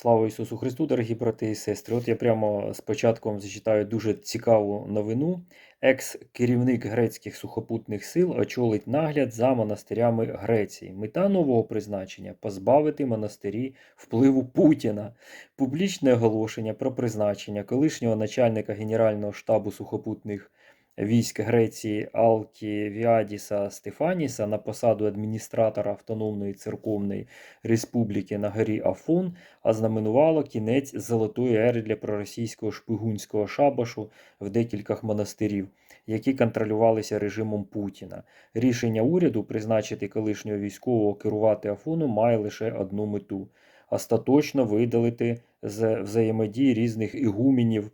Слава Ісусу Христу, дорогі брати і сестри. От я прямо з початком зачитаю дуже цікаву новину. Екс-керівник грецьких сухопутних сил очолить нагляд за монастирями Греції. Мета нового призначення позбавити монастирі впливу Путіна. Публічне оголошення про призначення колишнього начальника Генерального штабу сухопутних військ Греції Алкі Віадіса Стефаніса на посаду адміністратора Автономної церковної республіки на горі Афон ознаменувало кінець золотої ери для проросійського шпигунського шабашу в декількох монастирів, які контролювалися режимом Путіна. Рішення уряду призначити колишнього військового керувати Афоном має лише одну мету остаточно видалити з взаємодії різних ігуменів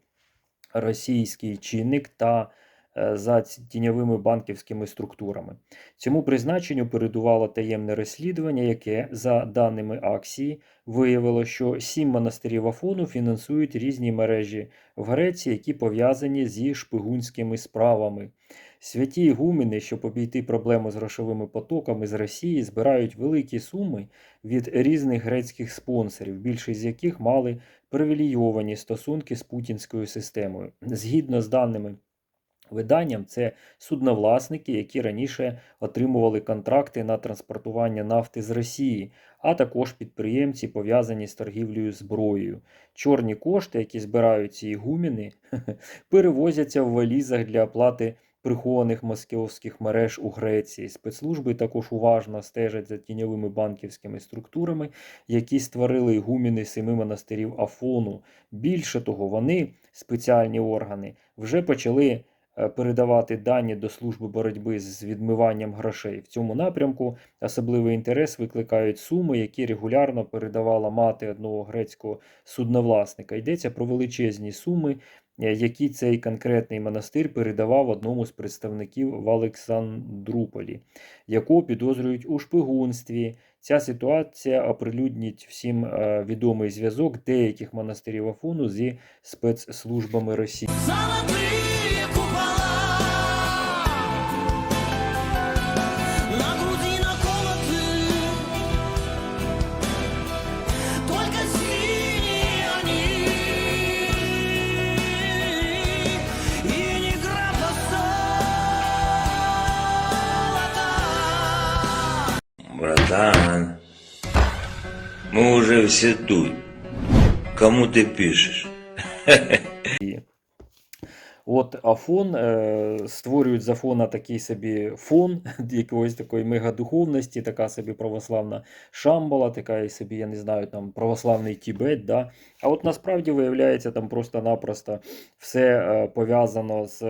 російський чинник та за ці- тіньовими банківськими структурами. Цьому призначенню передувало таємне розслідування, яке, за даними Аксії, виявило, що сім монастирів Афону фінансують різні мережі в Греції, які пов'язані зі шпигунськими справами. Святі ігумени, щоб обійти проблему з грошовими потоками з Росії, збирають великі суми від різних грецьких спонсорів, більшість з яких мали привілейовані стосунки з путінською системою. Згідно з даними виданням, це судновласники, які раніше отримували контракти на транспортування нафти з Росії, а також підприємці, пов'язані з торгівлею зброєю. Чорні кошти, які збирають ці ігумени, перевозяться в валізах для оплати прихованих московських мереж у Греції. Спецслужби також уважно стежать за тіньовими банківськими структурами, які створили ігумени семи монастирів Афону. Більше того, вони, спеціальні органи, вже почали передавати дані до служби боротьби з відмиванням грошей. В цьому напрямку особливий інтерес викликають суми, які регулярно передавала мати одного грецького судновласника. Йдеться про величезні суми, е, які цей конкретний монастир передавав одному з представників в Олександруполі, якого підозрюють у шпигунстві. Ця ситуація оприлюднить всім е, відомий зв'язок деяких монастирів Афону зі спецслужбами Росії. Мы уже все тут. Кому ты пишешь? От Афон е, створюють з Афона такий собі фон якоїсь такої мегадуховності, така собі православна Шамбала, така собі, я не знаю, там православний Тібет. Да? А от насправді виявляється, там просто-напросто все е, пов'язано з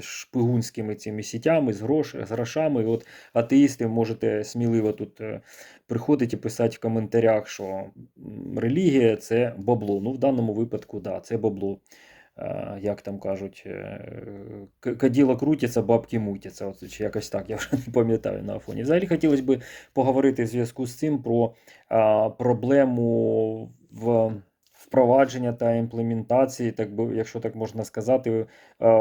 шпигунськими цими сітями, з, грош, з грошами. І от атеїсти можете сміливо тут е, приходити і писати в коментарях, що релігія це бабло. Ну, в даному випадку, да, це бабло. Е, Як там кажуть, е, к- каділо крутяться, бабки мутяться. От, чи якось так, я вже не пам'ятаю на фоні. Взагалі хотілося б поговорити в зв'язку з цим про а, проблему в впровадження та імплементації, так би, якщо так можна сказати, е,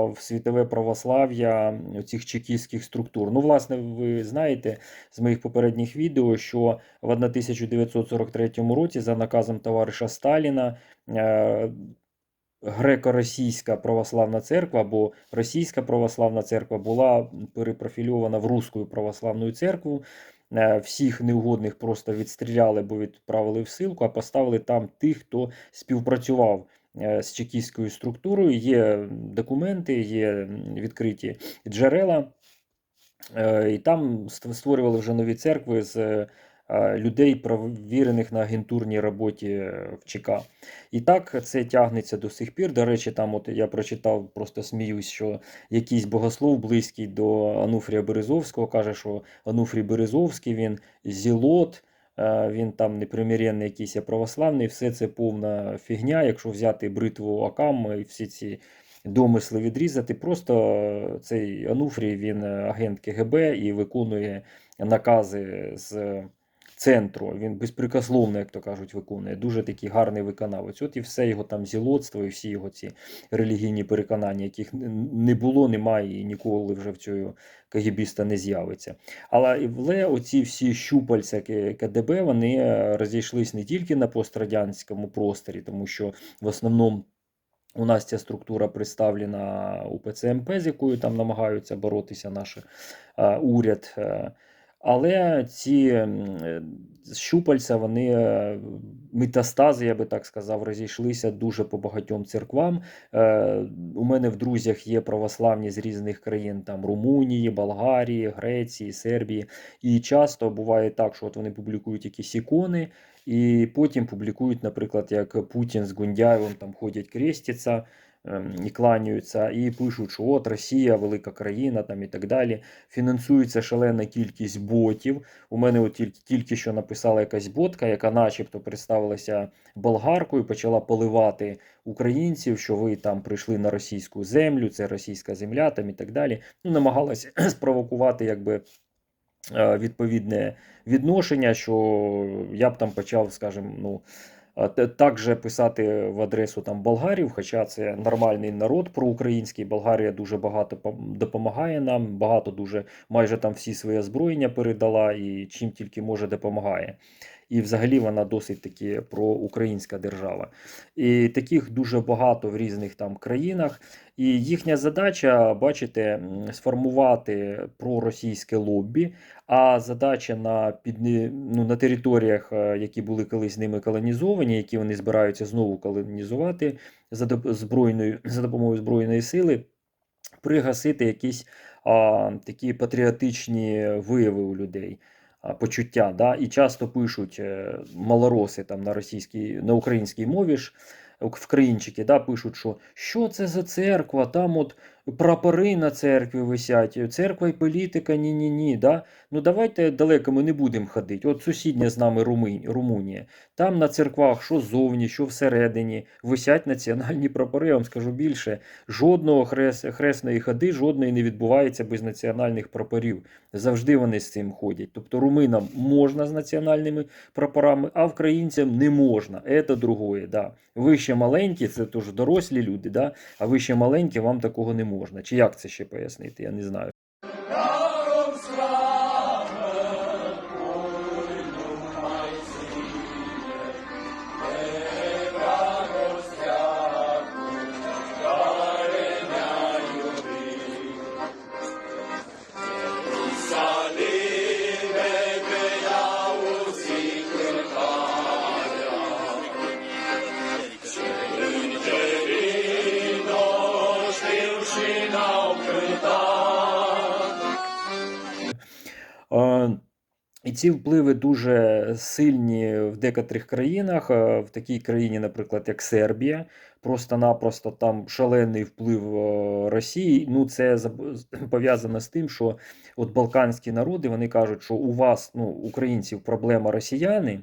в світове православ'я цих чекістських структур. Ну, власне, ви знаєте з моїх попередніх відео, що в 1943 році за наказом товариша Сталіна греко-російська православна церква або російська православна церква була перепрофільована в Руську православну церкву. Е, Всіх неугодних просто відстріляли або відправили в силку, а поставили там тих, хто співпрацював е, з чекістською структурою. Є документи, є відкриті джерела. Е, І там створювали вже нові церкви з людей, провірених на агентурній роботі е, в ЧК. І так це тягнеться до сих пір. До речі, там от я прочитав, просто сміюсь, що якийсь богослов близький до Ануфрія Березовського каже, що Ануфрій Березовський він зілот. е, Він там непримиренний якийсь а православний, все це повна фігня. Якщо взяти бритву Акам і всі ці домисли відрізати, просто е, цей Ануфрій він е, агент КГБ і виконує накази з центру. Він безпрекословно, як то кажуть, виконує. Дуже такий гарний виконавець. От і все його там зілоцтво, і всі його ці релігійні переконання, яких не було, немає і ніколи вже в цього кагібіста не з'явиться. Але оці всі щупальця КДБ вони е, розійшлись не тільки на пострадянському просторі, тому що в основному. У нас ця структура представлена у ПЦМП, з якою там намагаються боротися наш е, уряд. Але ці е, щупальця, вони е, метастази, я би так сказав, розійшлися дуже по багатьом церквам. Е, У мене в друзях є православні з різних країн, там Румунії, Болгарії, Греції, Сербії. І часто буває так, що от вони публікують якісь ікони, і потім публікують, наприклад, як Путін з Гундяєвим там ходять крестяться і кланяються, і пишуть, що от Росія, велика країна там і так далі. Фінансується шалена кількість ботів. У мене от тільки, тільки що написала якась ботка, яка начебто представилася болгаркою, почала поливати українців, що ви там прийшли на російську землю, це російська земля там і так далі. Ну, намагалася спровокувати якби е, відповідне відношення, що я б там почав, скажімо, ну. Те- Так же писати в адресу там болгарів, хоча це нормальний народ проукраїнський. Болгарія дуже багато допомагає нам, багато дуже майже там всі своє озброєння передала і чим тільки може допомагає. І взагалі вона досить таки проукраїнська держава. І таких дуже багато в різних там країнах. І їхня задача, бачите, сформувати проросійське лоббі. А задача на підні... ну, на територіях, е, які були колись ними колонізовані, які вони збираються знову колонізувати за, збройною, за допомогою збройної сили, пригасити якісь а, такі патріотичні вияви у людей. А, Почуття, да? і часто пишуть е, малороси там на російській, на українській мові ж в країнчики, да, пишуть, що що це за церква, там от прапори на церкві висять, церква і політика, ні-ні-ні. Да? Ну давайте далеко ми не будемо ходити. От сусідня з нами Румунія. Там на церквах, що ззовні, що всередині, висять національні прапори. Я вам скажу більше, жодного хрес, хресної ходи, жодної не відбувається без національних прапорів. Завжди вони з цим ходять. Тобто руминам можна з національними прапорами, а українцям не можна. Це другое. Да. Ви ще маленькі, це теж дорослі люди, да? а ви ще маленькі, вам такого не можна. Чи як це ще пояснити? Я не знаю. Ці впливи дуже сильні в декотрих країнах. Е, В такій країні, наприклад, як Сербія, просто-напросто там шалений вплив е, Росії. Ну, це пов'язано з тим, що от балканські народи вони кажуть, що у вас, ну, українців, проблема росіяни.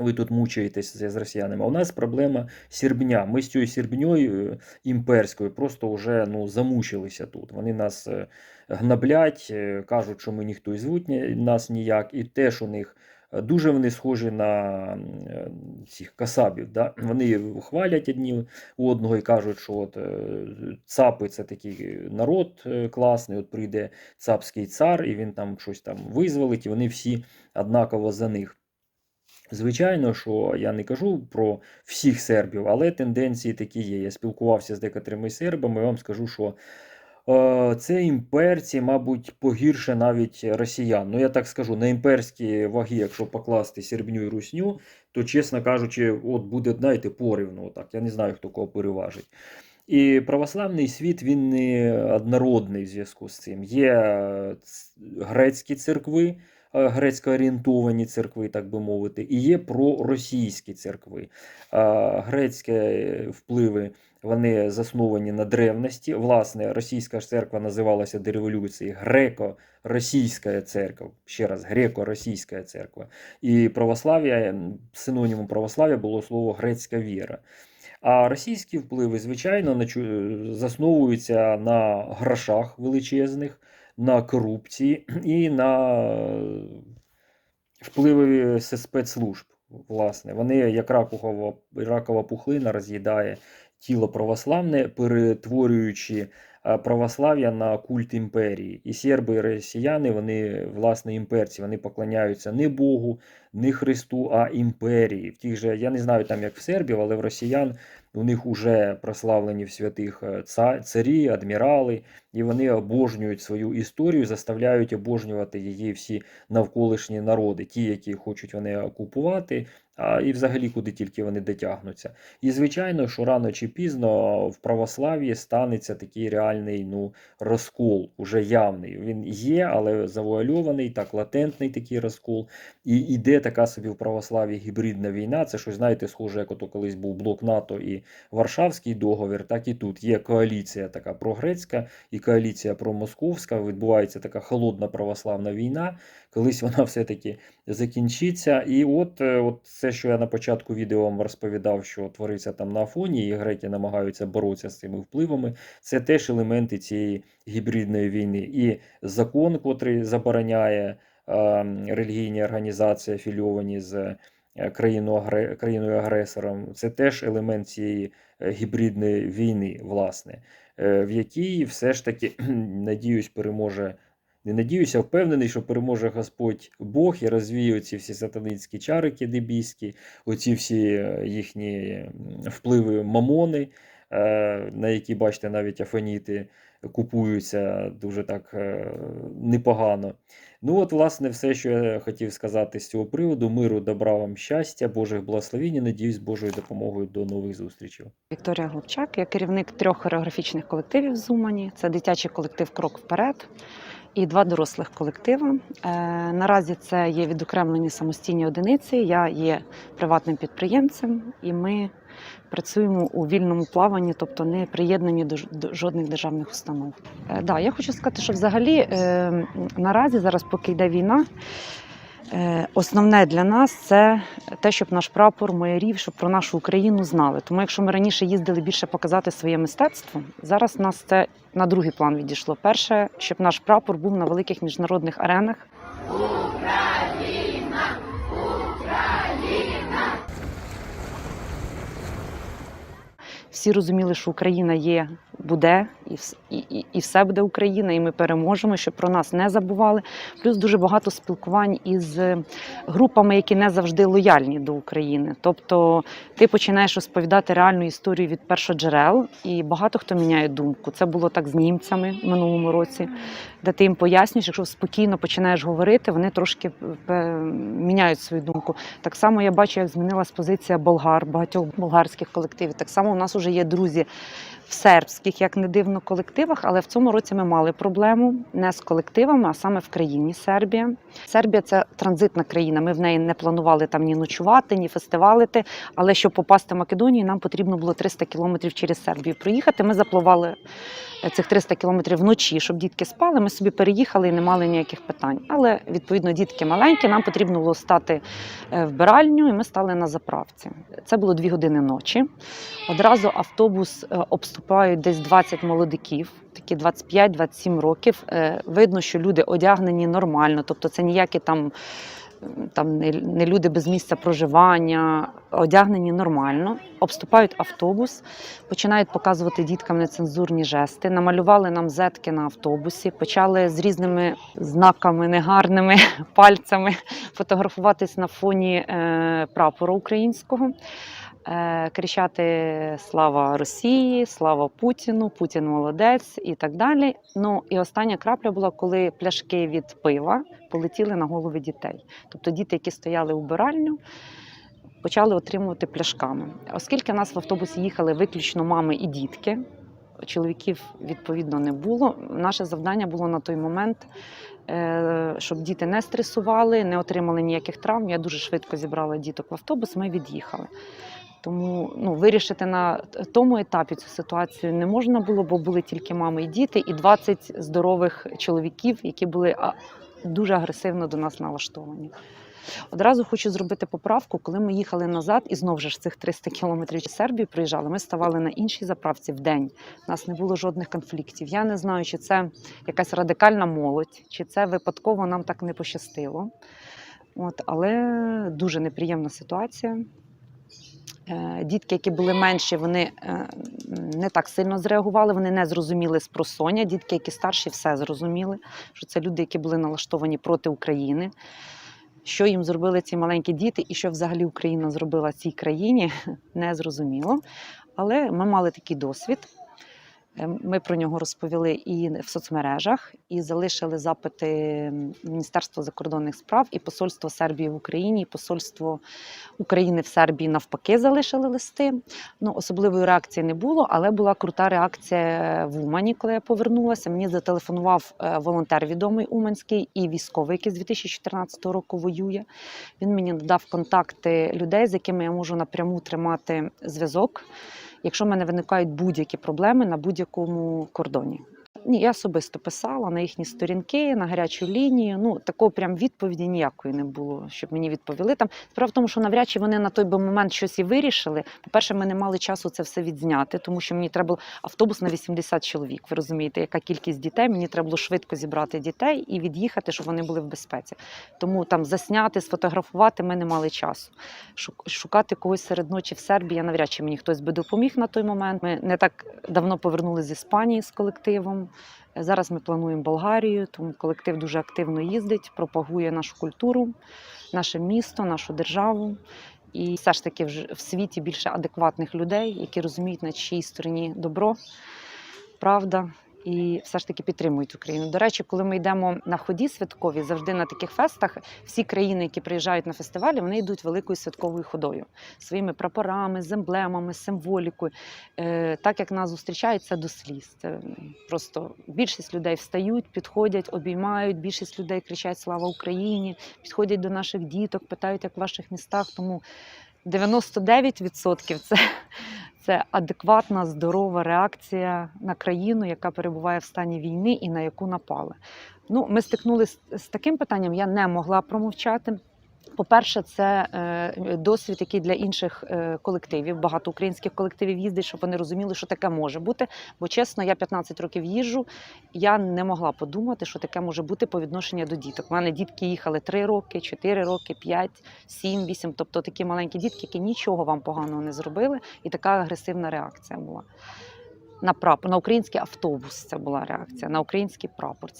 Ви тут мучаєтесь з росіянами. А у нас проблема сірбня. Ми з цією сірбньою е, імперською просто вже ну, замучилися тут. Вони нас е, гнаблять, е, кажуть, що ми ніхто і звуть нас ніяк, і теж у них дуже вони схожі на цих касабів. Да? Вони хвалять одні одного і кажуть, що от цапи це такий народ класний, от прийде цапський цар, і він там щось там визволить, і вони всі однаково за них. Звичайно, що я не кажу про всіх сербів, але тенденції такі є. Я спілкувався з декотрими сербами, вам скажу, що е, це імперці, мабуть, погірше навіть росіян. Ну, я так скажу, на імперські ваги, якщо покласти сербню і русню, то, чесно кажучи, от буде, знаєте, порівну. Отак. Я не знаю, хто кого переважить. І православний світ він не однородний в зв'язку з цим. Є е, грецькі церкви, грецько-орієнтовані церкви, так би мовити, і є проросійські церкви. Е, Грецькі впливи вони засновані на древності. Власне, російська церква називалася до революції греко-російська церква. Ще раз, греко-російська церква. І православ'я, синонімом православ'я було слово грецька віра. А російські впливи, звичайно, засновуються на грошах величезних, на корупції і на впливи спецслужб. Власне, вони як ракова, ракова пухлина роз'їдає тіло православне, перетворюючи е, православ'я на культ імперії. І серби, і росіяни, вони власне імперці, вони поклоняються не Богу, не Христу, а імперії. В тих же, я не знаю там як в сербів, але в росіян у них уже прославлені в святих е, ца- царі, адмірали, і вони обожнюють свою історію, заставляють обожнювати її всі навколишні народи, ті, які хочуть вони окупувати, а і взагалі куди тільки вони дотягнуться. І звичайно, що рано чи пізно в православ'ї станеться такий реальний ну, розкол, уже явний. Він є, але завуальований, так латентний такий розкол. І йде така собі в православ'ї гібридна війна. Це щось, знаєте, схоже, як ото колись був блок НАТО і Варшавський договір, так і тут є коаліція така прогрецька і коаліція промосковська. Відбувається така холодна православна війна. Колись вона все-таки закінчиться. І от, е, от це, що я на початку відео вам розповідав, що твориться там на Афоні, і греки намагаються боротися з цими впливами. Це теж елементи цієї гібридної війни. І закон, котрий забороняє е, релігійні організації, афільовані з е, країною країною-агресором, це теж елемент цієї е, гібридної війни, власне, в якій все ж таки, надіюсь, переможе. Не надіюся, впевнений, що переможе Господь Бог і розвіє ці всі сатанинські чарики дебійські, оці всі е, їхні впливи мамони, е, на які, бачите, навіть афоніти купуються дуже так е, непогано. Ну, от, власне, все, що я хотів сказати з цього приводу. Миру, добра вам щастя, Божих благословінь. і Надіюсь, Божою допомогою до нових зустрічей. Вікторія Глубчак, я керівник трьох хореографічних колективів з Умані. Це дитячий колектив Крок вперед і два дорослих колективи. Е, наразі це є відокремлені самостійні одиниці. Я є приватним підприємцем, і ми працюємо у вільному плаванні, тобто не приєднані до, жодних державних установ. Е, да, я хочу сказати, що взагалі е, наразі, зараз, поки йде війна. Е, Основне для нас це те, щоб наш прапор майорів, щоб про нашу Україну знали. Тому, якщо ми раніше їздили більше показати своє мистецтво, зараз нас це на другий план відійшло. Перше, щоб наш прапор був на великих міжнародних аренах. Всі розуміли, що Україна є, буде, і, і, і, все буде Україна, і ми переможемо, щоб про нас не забували. Плюс дуже багато спілкувань із групами, які не завжди лояльні до України. Тобто ти починаєш розповідати реальну історію від першоджерел, і багато хто міняє думку. Це було так з німцями в минулому році, де ти їм пояснюєш, якщо спокійно починаєш говорити, вони трошки е, міняють свою думку. Так само я бачу, як змінилась позиція болгар, багатьох болгарських колективів. Так само у нас вже є друзі в сербських, як не дивно, колективах, але в цьому році ми мали проблему не з колективами, а саме в країні Сербія. Сербія це транзитна країна. Ми в неї не планували там ні ночувати, ні фестивалити. Але щоб попасти в Македонію, нам потрібно було 300 кілометрів через Сербію проїхати. Ми запливали цих 300 кілометрів вночі, щоб дітки спали. Ми собі переїхали і не мали ніяких питань. Але відповідно дітки маленькі, нам потрібно було стати е, вбиральню, і ми стали на заправці. Це було дві години ночі. Одразу автобус е, обступають десь 20 молодиків, такі 25-27 років. Е, Видно, що люди одягнені нормально, тобто це ніякі там. Там не, люди без місця проживання, одягнені нормально, обступають автобус, починають показувати діткам нецензурні жести, намалювали нам зетки на автобусі, почали з різними знаками негарними пальцями фотографуватись на фоні е, прапора українського кричати Слава Росії, Слава Путіну, Путін молодець і так далі. Ну і остання крапля була, коли пляшки від пива полетіли на голови дітей. Тобто діти, які стояли у биральню, почали отримувати пляшками. Оскільки в нас в автобусі їхали виключно мами і дітки. Чоловіків відповідно не було. Наше завдання було на той момент, е, щоб діти не стресували, не отримали ніяких травм. Я дуже швидко зібрала діток в автобус. Ми від'їхали. Тому ну, вирішити на тому етапі цю ситуацію не можна було, бо були тільки мами і діти, і 20 здорових чоловіків, які були дуже агресивно до нас налаштовані. Одразу хочу зробити поправку, коли ми їхали назад, і знову ж цих 300 кілометрів Сербію приїжджали. Ми ставали на іншій заправці в день. У нас не було жодних конфліктів. Я не знаю, чи це якась радикальна молодь, чи це випадково нам так не пощастило. От, але дуже неприємна ситуація. Е, Дітки, які були менші, вони е, не так сильно зреагували, вони не зрозуміли спросоння. Дітки, які старші, все зрозуміли, що це люди, які були налаштовані проти України. Що їм зробили ці маленькі діти, і що взагалі Україна зробила цій країні, не зрозуміло. Але ми мали такий досвід. Е, Ми про нього розповіли і в соцмережах, і залишили запити Міністерства закордонних справ і Посольство Сербії в Україні, і Посольство України в Сербії навпаки залишили листи. Ну, особливої реакції не було, але була крута реакція в Умані, коли я повернулася. Мені зателефонував е, волонтер відомий Уманський і військовий, який з 2014 року воює. Він мені надав контакти людей, з якими я можу напряму тримати зв'язок, якщо в мене виникають будь-які проблеми на будь-якому кордоні. Ні, я особисто писала на їхні сторінки, на гарячу лінію. Ну такого прям відповіді ніякої не було, щоб мені відповіли. Там справа в тому, що навряд чи вони на той би момент щось і вирішили. По-перше, ми не мали часу це все відзняти, тому що мені треба було автобус на 80 чоловік. Ви розумієте, яка кількість дітей? Мені треба було швидко зібрати дітей і від'їхати, щоб вони були в безпеці. Тому там засняти, сфотографувати ми не мали часу. Шук- Шукати когось серед ночі в Сербії, навряд чи мені хтось би допоміг на той момент. Ми не так давно повернулися з Іспанії з колективом. Зараз ми плануємо Болгарію, тому колектив дуже активно їздить, пропагує нашу культуру, наше місто, нашу державу. І все ж таки в світі більше адекватних людей, які розуміють, на чиїй стороні добро, правда. І все ж таки підтримують Україну. До речі, коли ми йдемо на ході святкові, завжди на таких фестах, всі країни, які приїжджають на фестивалі, вони йдуть великою святковою ходою своїми прапорами, з емблемами, символікою. Е, так як нас зустрічають, до сліз. Це просто більшість людей встають, підходять, обіймають. Більшість людей кричать Слава Україні! Підходять до наших діток, питають, як в ваших містах. Тому 99% це, це адекватна, здорова реакція на країну, яка перебуває в стані війни і на яку напали. Ну, ми стикнулися з таким питанням, я не могла промовчати. По-перше, це е, досвід, який для інших е, колективів, багато українських колективів їздить, щоб вони розуміли, що таке може бути. Бо чесно, я 15 років їжджу, я не могла подумати, що таке може бути по відношенню до діток. У мене дітки їхали 3 роки, 4 роки, 5, 7, 8, тобто такі маленькі дітки, які нічого вам поганого не зробили, і така агресивна реакція була. На прапор, на український автобус це була реакція, на український прапор.